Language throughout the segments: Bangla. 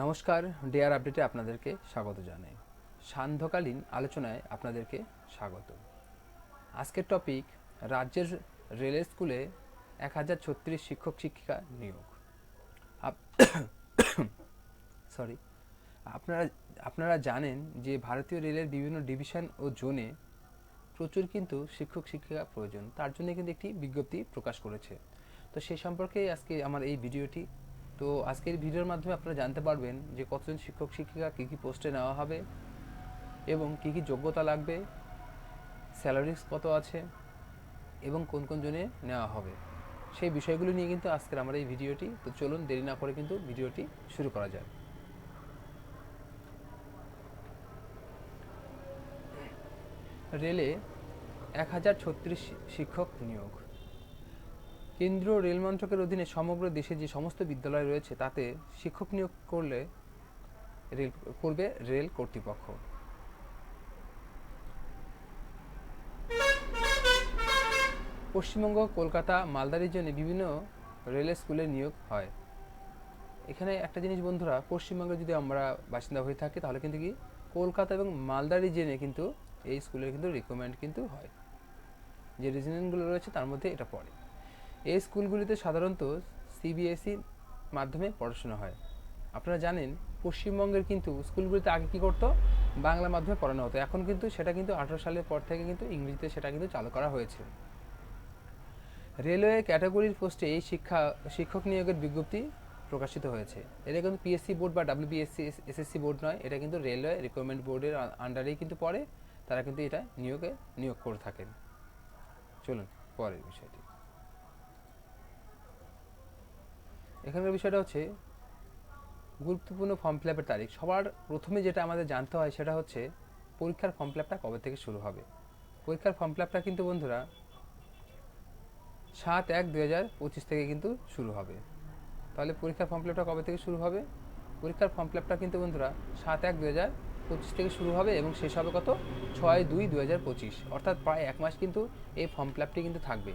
নমস্কার ডেয়ার আপডেটে আপনাদেরকে স্বাগত জানাই। সান্ধ্যকালীন আলোচনায় আপনাদেরকে স্বাগত। আজকের টপিক রাজ্যের রেল স্কুলে এক হাজার ছত্রিশ শিক্ষক শিক্ষিকা নিয়োগ। সরি আপনারা আপনারা জানেন যে ভারতীয় রেলের বিভিন্ন ডিভিশন ও জোনে প্রচুর কিন্তু শিক্ষক শিক্ষিকা প্রয়োজন। তার জন্য কিন্তু একটি বিজ্ঞপ্তি প্রকাশ করেছে। তো সেই সম্পর্কে আজকে আমার এই ভিডিওটি তো আজকের ভিডিওর মাধ্যমে আপনারা জানতে পারবেন যে কতজন শিক্ষক, শিক্ষিকা কী কী পোস্টে নেওয়া হবে এবং কী কী যোগ্যতা লাগবে স্যালারিস কত আছে এবং কোন কোন জনে নেওয়া হবে। সেই বিষয়গুলো নিয়ে কিন্তু আজকের আমার এই ভিডিওটি। তো চলুন দেরি না করে কিন্তু ভিডিওটি শুরু করা যায় রেলে এক হাজার ছত্রিশ শিক্ষক নিয়োগ। কেন্দ্রীয় রেল মন্ত্রকের অধীনে সমগ্র দেশে যে সমস্ত বিদ্যালয় রয়েছে, তাতে শিক্ষক নিয়োগ করলে রেল, করবে রেল কর্তৃপক্ষ। পশ্চিমবঙ্গ, কলকাতা, মালদার জন্য বিভিন্ন রেল স্কুলে নিয়োগ হয়। এখানে একটা জিনিস বন্ধুরা, পশ্চিমবঙ্গে যদি আমরা বাসিন্দা হয়ে থাকি, তাহলে কিন্তু কি, কলকাতা এবং মালদা রিজনে কিন্তু এই স্কুলের কিন্তু রিকমেন্ড কিন্তু হয়। যে রিজনগুলো রয়েছে, তার মধ্যে এটা পড়ে। এই স্কুলগুলিতে সাধারণত সিবিএসই মাধ্যমে পড়াশোনা হয়। আপনারা জানেন, পশ্চিমবঙ্গের কিন্তু স্কুলগুলিতে আগে কী করতো? বাংলা মাধ্যমে পড়ানো হতো। এখন কিন্তু সেটা কিন্তু আঠারো সালের পর থেকে কিন্তু ইংরেজিতে সেটা কিন্তু চালু করা হয়েছে। রেলওয়ে ক্যাটাগরির পোস্টে এই শিক্ষা, শিক্ষক নিয়োগের বিজ্ঞপ্তি প্রকাশিত হয়েছে। এটা কিন্তু পিএসসি বোর্ড বা ডাব্লিউবিএসসি এসএসসি বোর্ড নয়, এটা কিন্তু রেলওয়ে রিক্রুটমেন্ট বোর্ডের আন্ডারেই কিন্তু পড়ে। তারা কিন্তু এটা নিয়োগে নিয়োগ করে থাকেন। চলুন, পরের বিষয়টি। এখানকার বিষয়টা হচ্ছে, গুরুত্বপূর্ণ ফর্ম ফিল আপের তারিখ। সবার প্রথমে যেটা আমাদের জানতে হয় সেটা হচ্ছে, পরীক্ষার ফর্ম ফিল আপটা কবে থেকে শুরু হবে? পরীক্ষার ফর্ম ফিল আপটা কিন্তু বন্ধুরা, সাত এক দুই হাজার পঁচিশ থেকে কিন্তু শুরু হবে। তাহলে পরীক্ষার ফর্ম ফিল আপটা কবে থেকে শুরু হবে? পরীক্ষার ফর্ম ফিল আপটা কিন্তু বন্ধুরা, সাত এক দুই হাজার পঁচিশ থেকে শুরু হবে এবং শেষ হবে কত? ছয় দুই দু হাজার পঁচিশ। অর্থাৎ প্রায় এক মাস কিন্তু এই ফর্ম ফিল আপটি কিন্তু থাকবে।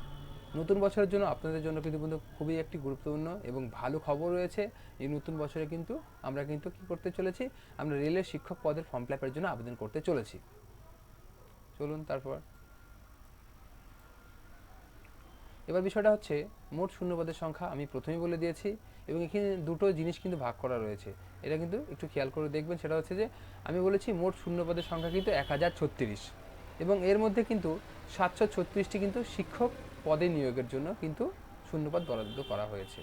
নতুন বছরের জন্য আপনাদের জন্য কিন্তু বন্ধু খুবই একটি গুরুত্বপূর্ণ এবং ভালো খবর রয়েছে। এই নতুন বছরে কিন্তু আমরা কিন্তু কি করতে চলেছি? আমরা রেলের শিক্ষক পদের ফর্ম ফিল আপের জন্য আবেদন করতে চলেছি। চলুন তারপর। এবার বিষয়টা হচ্ছে, মোট শূন্যপদের সংখ্যা আমি প্রথমেই বলে দিয়েছি এবং এখানে দুটো জিনিস কিন্তু ভাগ করা রয়েছে। এটা কিন্তু একটু খেয়াল করে দেখবেন, সেটা হচ্ছে যে আমি বলেছি মোট শূন্যপদের সংখ্যা কিন্তু এক হাজার ছত্রিশ এবং এর মধ্যে কিন্তু সাতশো ছত্রিশটি কিন্তু শিক্ষক পদে নিয়োগের জন্য কিন্তু শূন্যপদ বরাদ্দ করা হয়েছে।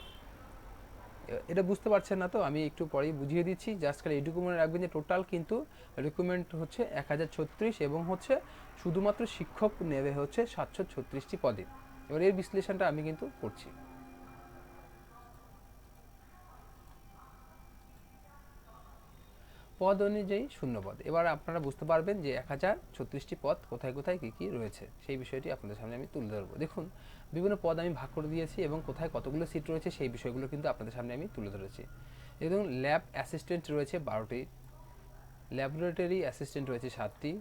এটা বুঝতে পারছেন না তো? আমি একটু পরেই বুঝিয়ে দিচ্ছি। জাস্ট খালি এটুকু মনে রাখবেন যে টোটাল কিন্তু রিক্রুটমেন্ট হচ্ছে এক হাজার ছত্রিশ এবং হচ্ছে শুধুমাত্র শিক্ষক নেবে হচ্ছে সাতশো ছত্রিশটি পদে। এবার এর বিশ্লেষণটা আমি কিন্তু করছি। পদ অনুযায়ী শূন্য পদ এবার আপনারা বুঝতে পারবেন যে এক হাজার ছত্রিশটি পদ কোথায় কোথায় কী কী রয়েছে। সেই বিষয়টি আপনাদের সামনে আমি তুলে ধরবো। দেখুন, বিভিন্ন পদ আমি ভাগ করে দিয়েছি এবং কোথায় কতগুলো সিট রয়েছে সেই বিষয়গুলো কিন্তু আপনাদের সামনে আমি তুলে ধরেছি। এবং ল্যাব অ্যাসিস্ট্যান্ট রয়েছে বারোটি, ল্যাবরেটরি অ্যাসিস্ট্যান্ট রয়েছে সাতটি,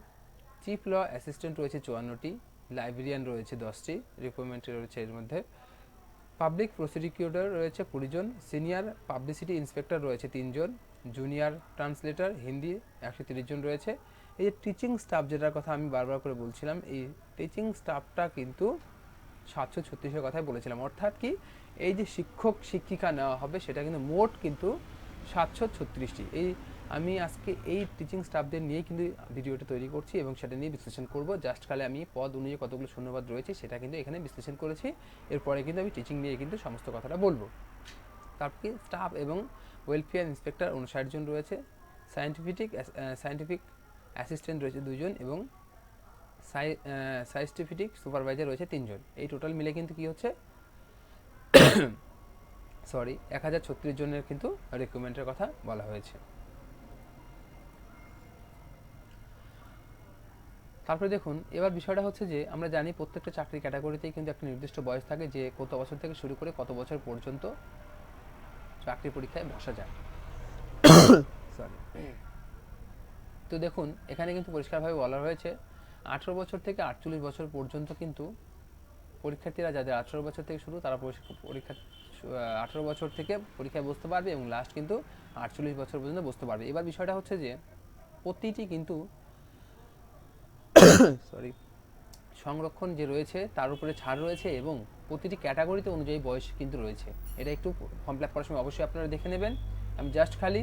চিফ ল অ্যাসিস্ট্যান্ট রয়েছে চুয়ান্নটি, লাইব্রেরিয়ান রয়েছে দশটি রিক্রুটমেন্ট রয়েছে এর মধ্যে। পাবলিক প্রসিকিউটর রয়েছে কুড়িজন সিনিয়র পাবলিসিটি ইন্সপেক্টর রয়েছে তিনজন জুনিয়র ট্রান্সলেটর হিন্দি একশো তিরিশ জন রয়েছে। এই যে টিচিং স্টাফ যেটার কথা আমি বারবার করে বলছিলাম, এই টিচিং স্টাফটা কিন্তু সাতশো ছত্রিশের কথাই বলেছিলাম। অর্থাৎ কি, এই যে শিক্ষক, শিক্ষিকা নেওয়া হবে, সেটা কিন্তু মোট কিন্তু সাতশো ছত্রিশটি। এই আমি আজকে এই টিচিং স্টাফদের নিয়েই কিন্তু ভিডিওটা তৈরি করছি এবং সেটা নিয়ে বিশ্লেষণ করব। জাস্ট খালি আমি পদ অনুযায়ী কতগুলো শূন্যবাদ রয়েছে, সেটা কিন্তু এখানে বিশ্লেষণ করেছি। এরপরে কিন্তু আমি টিচিং নিয়ে কিন্তু সমস্ত কথাটা বলব। তারপর স্টাফ এবং ওয়েলফেয়ার ইন্সপেক্টর উনষাট জন রয়েছে সায়েন্টিফিক সায়েন্টিফিক অ্যাসিস্ট্যান্ট রয়েছে দুজন এবং সাইন্টিফিক সুপারভাইজার রয়েছে তিনজন। এই টোটাল মিলে কিন্তু কি হচ্ছে? সরি এক হাজার ছত্রিশ জনের কিন্তু রিক্রুটমেন্টের কথা বলা হয়েছে। তারপরে দেখুন, এবার বিষয়টা হচ্ছে যে আমরা জানি প্রত্যেকটা চাকরি ক্যাটাগরিতেই কিন্তু একটা নির্দিষ্ট বয়স থাকে যে কত বছর থেকে শুরু করে কত বছর পর্যন্ত চাকরি পরীক্ষায় বসা যায়। সরি তো দেখুন, এখানে কিন্তু পরিষ্কারভাবে বলা হয়েছে, আঠেরো বছর থেকে আটচল্লিশ বছর পর্যন্ত কিন্তু পরীক্ষার্থীরা যাদের আঠেরো বছর থেকে শুরু, তারা পরীক্ষা আঠারো বছর থেকে পরীক্ষায় বসতে পারবে এবং লাস্ট কিন্তু আটচল্লিশ বছর পর্যন্ত বসতে পারবে। এবার বিষয়টা হচ্ছে যে, প্রতিটি কিন্তু সরি সংরক্ষণ যে রয়েছে তার উপরে ছাড় রয়েছে এবং প্রতিটি ক্যাটাগরিতে অনুযায়ী বয়স কিন্তু রয়েছে। এটা একটু ফর্ম ফিল করার সময় অবশ্যই আপনারা দেখে নেবেন। আমি জাস্ট খালি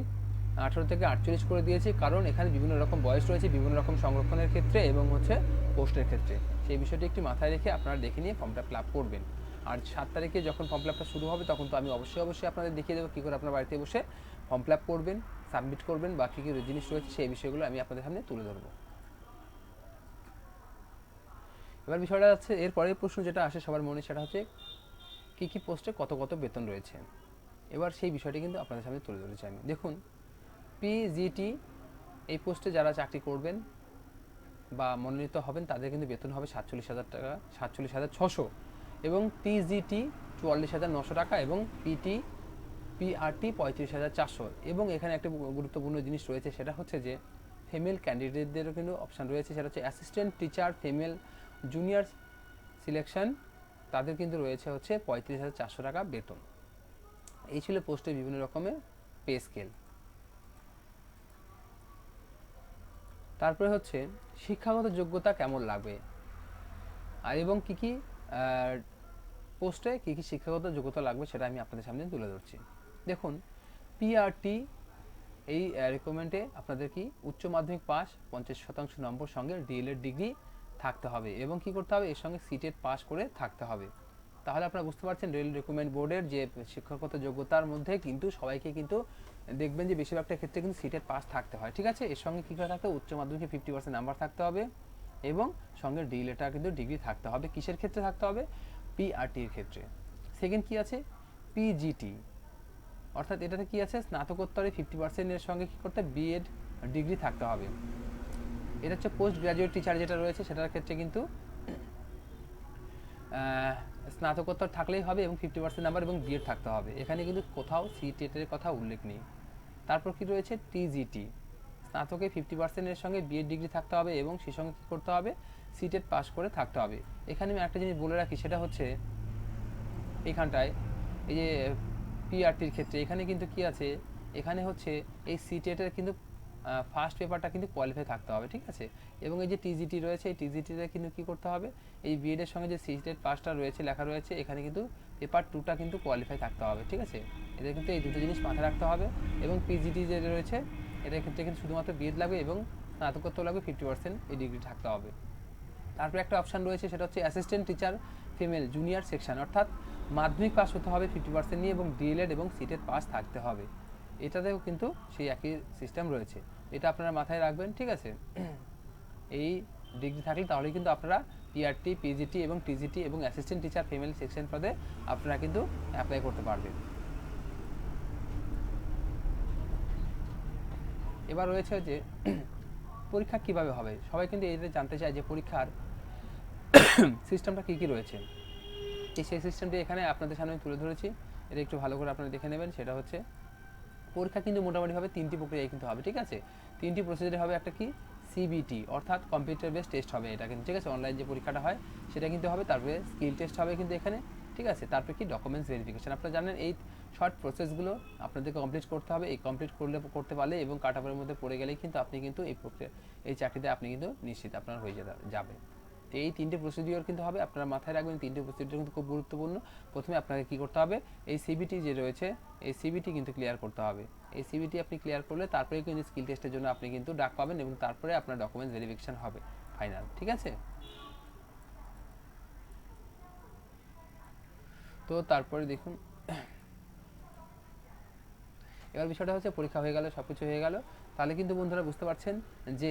আঠারো থেকে আটচল্লিশ করে দিয়েছি কারণ এখানে বিভিন্ন রকম বয়স রয়েছে, বিভিন্ন রকম সংরক্ষণের ক্ষেত্রে এবং হচ্ছে পোস্টের ক্ষেত্রে। সেই বিষয়টি একটি মাথায় রেখে আপনারা দেখে নিয়ে ফর্মটা ফিল করবেন। আর সাত তারিখে যখন ফর্ম ফিল আপটা শুরু হবে তখন তো আমি অবশ্যই অবশ্যই আপনাদের দেখিয়ে দেবো কী করে আপনার বাড়িতে বসে ফর্ম ফিল আপ করবেন সাবমিট করবেন বা কী কী জিনিস রয়েছে সেই বিষয়গুলো আমি আপনাদের সামনে তুলে ধরবো। এবার বিষয়টা হচ্ছে, এর পরের প্রশ্ন যেটা আসে সবার মনে, সেটা হচ্ছে কী কী পোস্টে কত কত বেতন রয়েছে? এবার সেই বিষয়টি কিন্তু আপনাদের সামনে তুলে ধরেছি আমি। দেখুন পিজিটি এই পোস্টে যারা চাকরি করবেন বা মনোনীত হবেন, তাদের কিন্তু বেতন হবে সাতচল্লিশ হাজার টাকা, সাতচল্লিশ হাজার ছশো। এবং টিজিটি চুয়াল্লিশ হাজার নশো টাকা এবং পিটি পিআরটি পঁয়ত্রিশ হাজার চারশো। এবং এখানে একটা গুরুত্বপূর্ণ জিনিস রয়েছে, সেটা হচ্ছে যে ফিমেল ক্যান্ডিডেটদেরও কিন্তু অপশান রয়েছে, সেটা হচ্ছে assistant teacher female junior selection তাদের কিন্তু রয়েছে হচ্ছে পঁয়ত্রিশ হাজার চারশো টাকা বেতন। এই ছিল পোস্টের বিভিন্ন রকমের পে স্কেল তারপরে হচ্ছে শিক্ষাগত যোগ্যতা কেমন লাগবে? আর এবং কি কি পোস্টে কি কি শিক্ষাগত যোগ্যতা লাগবে সেটা আমি আপনাদের সামনে তুলে ধরছি। দেখুন পিআরটি এই রেকমেন্ডে আপনাদের কি উচ্চ মাধ্যমিক পাস, পঞ্চাশ শতাংশ নম্বর সঙ্গে ডিএলএড ডিগ্রি থাকতে হবে এবং কি করতে হবে? এর সঙ্গে সিটেট পাস করে থাকতে হবে। তাহলে আপনারা বুঝতে পারছেন রেল রিক্রুটমেন্ট বোর্ডের যে শিক্ষাগত যোগ্যতার মধ্যে কিন্তু সবাইকে কিন্তু দেখবেন যে বেশিরভাগটা ক্ষেত্রে কিন্তু সিটের পাস থাকতে হয়, ঠিক আছে? এর সঙ্গে কী করে থাকতে উচ্চ মাধ্যমিকে ফিফটি পার্সেন্ট নাম্বার থাকতে হবে এবং সঙ্গে ডি লেটার কিন্তু ডিগ্রি থাকতে হবে। কিসের ক্ষেত্রে থাকতে হবে? পিআরটির ক্ষেত্রে। সেকেন্ড কি আছে? পিজিটি অর্থাৎ এটাতে কি আছে? স্নাতকোত্তরে ফিফটি পার্সেন্টের সঙ্গে কী করতে বিএড ডিগ্রি থাকতে হবে। এটা হচ্ছে পোস্ট গ্রাজুয়েট টিচার যেটা রয়েছে, সেটার ক্ষেত্রে কিন্তু স্নাতকোত্তর থাকলেই হবে এবং ফিফটি পার্সেন্ট নাম্বার এবং বিএড থাকতে হবে। এখানে কিন্তু কোথাও সি টেটের কথা উল্লেখ নেই। তারপর কি রয়েছে? টিজিটি স্নাতকে ফিফটি পার্সেন্টের সঙ্গে বিএড ডিগ্রি থাকতে হবে এবং সেই সঙ্গে কী করতে হবে? সিটেট পাস করে থাকতে হবে। এখানে আমি একটা জিনিস বলে রাখি, সেটা হচ্ছে এখানটায় এই যে পিআরটির ক্ষেত্রে, এখানে কিন্তু কি আছে? এখানে হচ্ছে এই সিটেটের কিন্তু ফার্স্ট পেপারটা কিন্তু কোয়ালিফাই থাকতে হবে, ঠিক আছে? এবং এই যে টিজিটি রয়েছে, এই টিজিটিতে কিন্তু কী করতে হবে? এই বিএডের সঙ্গে যে সিটেট পাসটা রয়েছে, লেখা রয়েছে, এখানে কিন্তু পেপার টুটা কিন্তু কোয়ালিফাই থাকতে হবে, ঠিক আছে? এদের কিন্তু এই দুটো জিনিস মাথায় রাখতে হবে এবং পিজিটি যে রয়েছে এটার ক্ষেত্রে কিন্তু শুধুমাত্র বিএড লাগবে এবং স্নাতকোত্তর লাগবে ফিফটি পার্সেন্ট এই ডিগ্রি থাকতে হবে। তারপরে একটা অপশান রয়েছে, সেটা হচ্ছে assistant teacher female junior section অর্থাৎ মাধ্যমিক পাস হতে হবে ফিফটি পার্সেন্ট নিয়ে এবং ডিএলএড এবং সিটের পাস থাকতে হবে। এটাতেও কিন্তু সেই একই সিস্টেম রয়েছে। এটা আপনারা মাথায় রাখবেন, ঠিক আছে? এই ডিগ্রি থাকলে তাহলে কিন্তু আপনারা পিআরটি পিজিটি এবং টিজিটি এবং অ্যাসিস্ট্যান্ট টিচার ফিমেল সেকশন পদে আপনারা কিন্তু অ্যাপ্লাই করতে পারবেন। এবার রয়েছে যে পরীক্ষা কীভাবে হবে? সবাই কিন্তু এটা জানতে চায় যে পরীক্ষার সিস্টেমটা কী কী রয়েছে। সেই সিস্টেমটি এখানে আপনাদের সামনে তুলে ধরেছি। এটা একটু ভালো করে আপনারা দেখে নেবেন। সেটা হচ্ছে পরীক্ষা কিন্তু মোটামুটিভাবে তিনটি প্রক্রিয়ায় কিন্তু হবে, ঠিক আছে? তিনটি প্রসিজারে হবে একটা কি? সিবিটি অর্থাৎ কম্পিউটার বেস টেস্ট হবে এটা কিন্তু, ঠিক আছে? অনলাইন যে পরীক্ষাটা হয়, সেটা কিন্তু হবে, তারপরে স্কিল টেস্ট হবে কিন্তু এখানে, ঠিক আছে? তারপরে কি? ডকুমেন্টস ভেরিফিকেশন আপনারা জানেন এই শর্ট প্রসেসগুলো আপনাদেরকে কমপ্লিট করতে হবে, এই কমপ্লিট করলে, করতে পারলে এবং কাটাপের মধ্যে পড়ে গেলেই কিন্তু আপনি কিন্তু এই প্রক্রিয়া, এই চাকরিতে আপনি কিন্তু নিশ্চিত আপনার হয়ে যাবে। এই তিনটে প্রসিডিওর কিন্তু হবে, আপনারা মাথায় রাখবেন তিনটে প্রসিডিওর কিন্তু খুব গুরুত্বপূর্ণ। প্রথমে আপনাকে কি করতে হবে, এই সিবিটি যে রয়েছে, এই সিবিটি কিন্তু ক্লিয়ার করতে হবে। এই সিবিটি আপনি ক্লিয়ার করলে তারপরে কিন্তু স্কিল টেস্টের জন্য আপনি কিন্তু ডাক পাবেন এবং তারপরে আপনার ডকুমেন্টস ভেরিফিকেশন হবে ফাইনাল ঠিক আছে? তো তারপরে দেখুন, এবার বিষয়টা হচ্ছে পরীক্ষা হয়ে গেল সব কিছু হয়ে গেল। তাহলে কিন্তু বন্ধুরা বুঝতে পারছেন যে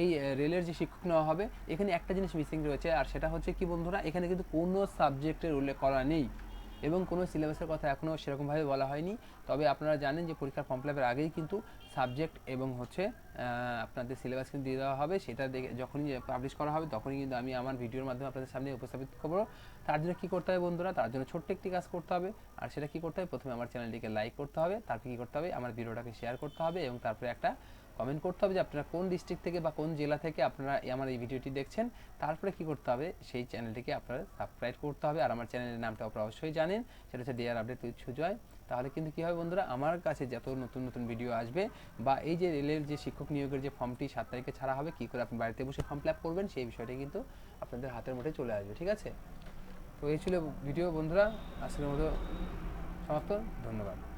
এই রেলের যে শিক্ষক নেওয়া হবে, এখানে একটা জিনিস মিসিং রয়েছে, আর সেটা হচ্ছে কি বন্ধুরা, এখানে কিন্তু কোনো সাবজেক্টের উল্লেখ করা নেই এবং কোনো সিলেবাসের কথা এখনও সেরকমভাবে বলা হয়নি। তবে আপনারা জানেন যে পরীক্ষার ফর্ম ফিলাপের আগেই কিন্তু সাবজেক্ট এবং হচ্ছে আপনাদের সিলেবাস কিন্তু দিয়ে দেওয়া হবে। সেটা দেখে যখনই পাবলিশ করা হবে, তখনই কিন্তু আমি আমার ভিডিওর মাধ্যমে আপনাদের সামনে উপস্থাপিত করব। তার জন্য কী করতে হবে বন্ধুরা, তার জন্য ছোট্ট একটি কাজ করতে হবে। আর সেটা কী করতে হবে? প্রথমে আমার চ্যানেলটিকে লাইক করতে হবে, তারপরে কী করতে হবে? আমার ভিডিওটাকে শেয়ার করতে হবে এবং তারপরে একটা কমেন্ট করতে হবে যে আপনারা কোন ডিস্ট্রিক্ট থেকে বা কোন জেলা থেকে আপনারা আমার এই ভিডিওটি দেখছেন। তারপরে কি করতে হবে? সেই চ্যানেলটিকে আপনারা সাবস্ক্রাইব করতে হবে। আর আমার চ্যানেলের নামটা আপনারা অবশ্যই জানেন। সেটা হচ্ছে ডিয়ার আপডেট উইথ সুজয় তাহলে কিন্তু কী হবে বন্ধুরা? আমার কাছে যত নতুন নতুন ভিডিও আসবে বা এই যে রেলের যে শিক্ষক নিয়োগের যে ফর্মটি সাত তারিখে ছাড়া হবে, কী করে আপনি বাড়িতে বসে ফর্ম ফিল করবেন, সেই বিষয়টি কিন্তু আপনাদের হাতের মুঠে চলে আসবে, ঠিক আছে? তো এই ছিল ভিডিও বন্ধুরা। আজকের মতো সমাপ্ত। ধন্যবাদ।